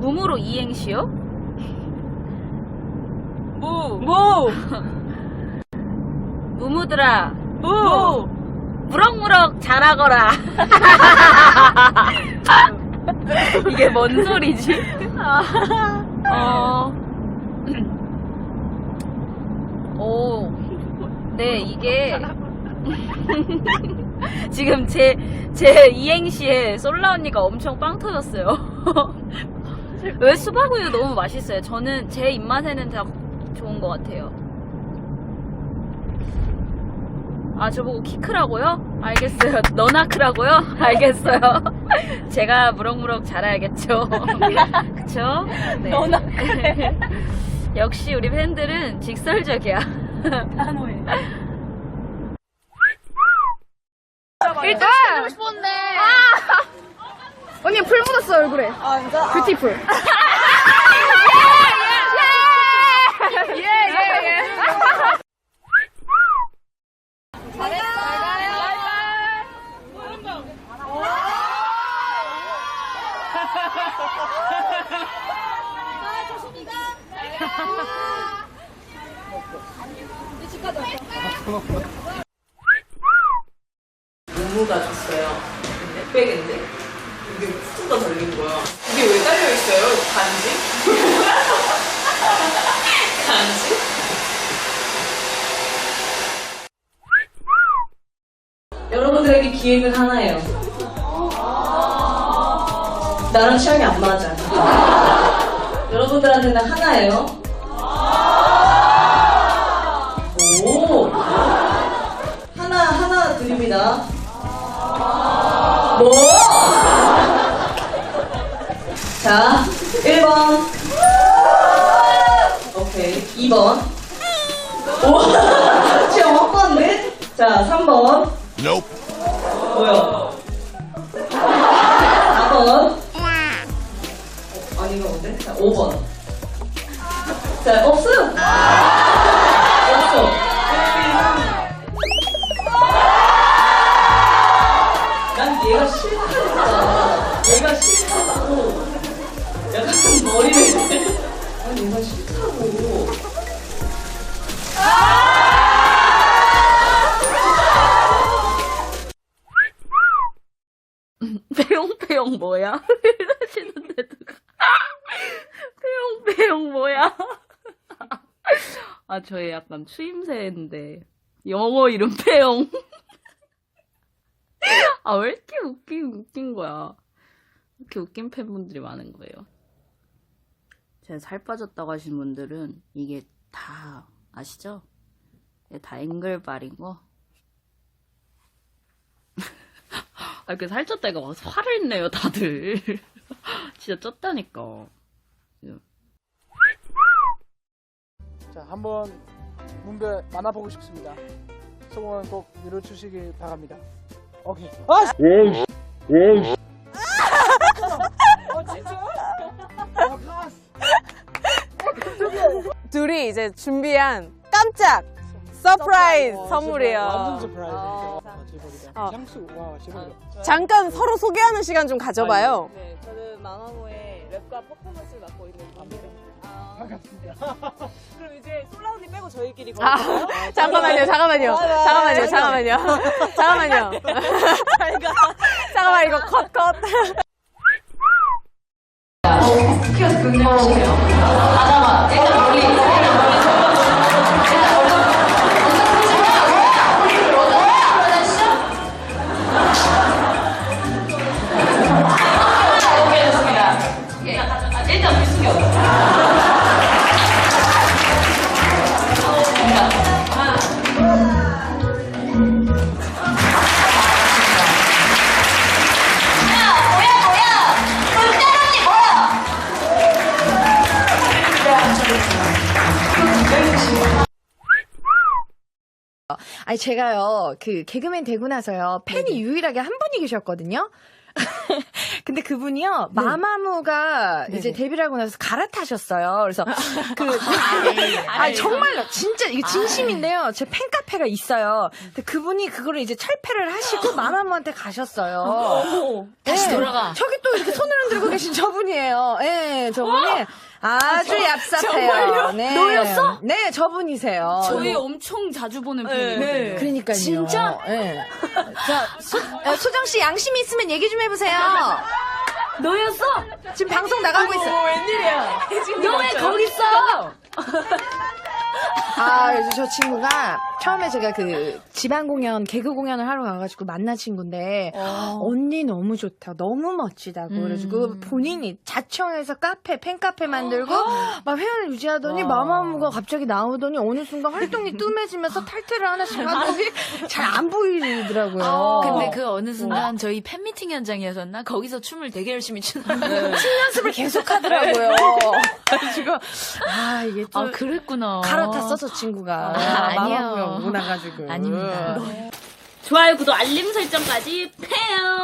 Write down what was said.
무무로 이행시요? 무. 무! 무무들아. 무! 무럭무럭 자라거라. 이게 뭔 소리지? 어. 오. 네, 이게. 지금 제, 제 이행시에 솔라 언니가 엄청 빵 터졌어요. 왜 수박우유 너무 맛있어요. 저는 제 입맛에는 다 좋은 것 같아요. 아, 저보고 키 크라고요? 알겠어요. 너나 크라고요? 알겠어요. 제가 무럭무럭 자라야겠죠. 그쵸? 네. 너나 역시 우리 팬들은 직설적이야. 단호해. 일단 하고 싶었는데. 언니 풀 묻었어 얼굴에. 아, 진짜? 뷰티풀. 예, 예, 예. 무무가 줬어요. 맥백인데? 이게 후가 달린 거야. 이게 왜 달려 있어요? 간지? 간지? 여러분들에게 기획은 하나예요. 나랑 취향이 안 맞아. 여러분들한테는 하나예요. 오! 하나, 하나 드립니다. 뭐? 자, 1번. 오케이. 2번. 오! 확 봤네? 자, 3번. 뭐야? 5번. 자, 없어요. 없어. 난 얘가 싫다니까. 얘가 싫다고. 약간 머리를. 난 얘가 싫다고. 배용배용 뭐야? 이러시는데 누가 배용배용 뭐야? 아 저희 약간 추임새인데 영어 이름 배용 아 왜 이렇게 웃긴 웃긴 거야 이렇게 웃긴 팬분들이 많은 거예요 제가 살 빠졌다고 하신 분들은 이게 다 아시죠? 다 앵글발인 거 아, 그 살쪘다니까 막 화를 내요, 다들. 진짜 쪘다니까. 자, 한번 문별 만나보고 싶습니다. 소원 꼭 이루어주시길 바랍니다. 오케이. 아! 씨! 어, 진짜? 아, 가스. 둘이 이제 준비한 깜짝 서프라이즈 와, 선물이에요. 완전 서프라이즈. 어. 와, 대박이다. 어. 향수. 와, 대박이다. 잠깐 서로 소개하는 시간 좀 가져봐요. 네, 저는 마마무의 랩과 퍼포먼스를 맡고 있는 민규입니다. 반갑습니다. 그럼 이제 솔라 언니 빼고 저희끼리 아, 걸을까요? 잠깐만요, 잠깐만요, 잠깐만요, 잠깐만요, 잠깐만요. 잠깐만 이거 컷 컷. 아니 제가요 그 개그맨 되고 나서요 팬이 유일하게 한 분이 계셨거든요. 근데 그분이요 마마무가 네네. 이제 데뷔를 하고 나서 갈아타셨어요. 그래서 그 아, 정말로 진짜 이게 진심인데요. 제 팬카페가 있어요. 근데 그분이 그거를 이제 철폐를 하시고 마마무한테 가셨어요. 다시 돌아가. 저기 또 이렇게 손을 흔들고 계신 저분이에요. 예, 저분이 아주 얍삽해요. 네. 너였어? 네, 저분이세요. 저희 엄청 자주 보는 팬이에요. 그러니까요. 진짜? 예. 자, 소, 어, 소정 씨 양심이 있으면 얘기 좀 해보세요. 너였어? 지금 방송 나가고 있어요. 너왜 거기 있어? 아, 그래서 저 친구가 처음에 제가 그 지방 공연, 개그 공연을 하러 가가지고 만난 친구인데, 언니 너무 좋다, 너무 멋지다고. 그래가지고 본인이 자청해서 카페, 팬카페 만들고, 막 회원을 유지하더니 마마무가 갑자기 나오더니 어느 순간 활동이 뜸해지면서 탈퇴를 하나씩 하더니 잘 안 보이더라고요. 근데 그 어느 순간 저희 팬미팅 현장이었었나? 거기서 춤을 되게 열심히 추는데. 연습을 계속 하더라고요. 그래가지고, 아, 이게 또. 아, 그랬구나. 갈아탔어, 저 친구가. 아, 아니에요. 마마무가 오고 나가지고. 아닙니다. 좋아요, 구독, 알림 설정까지 패요.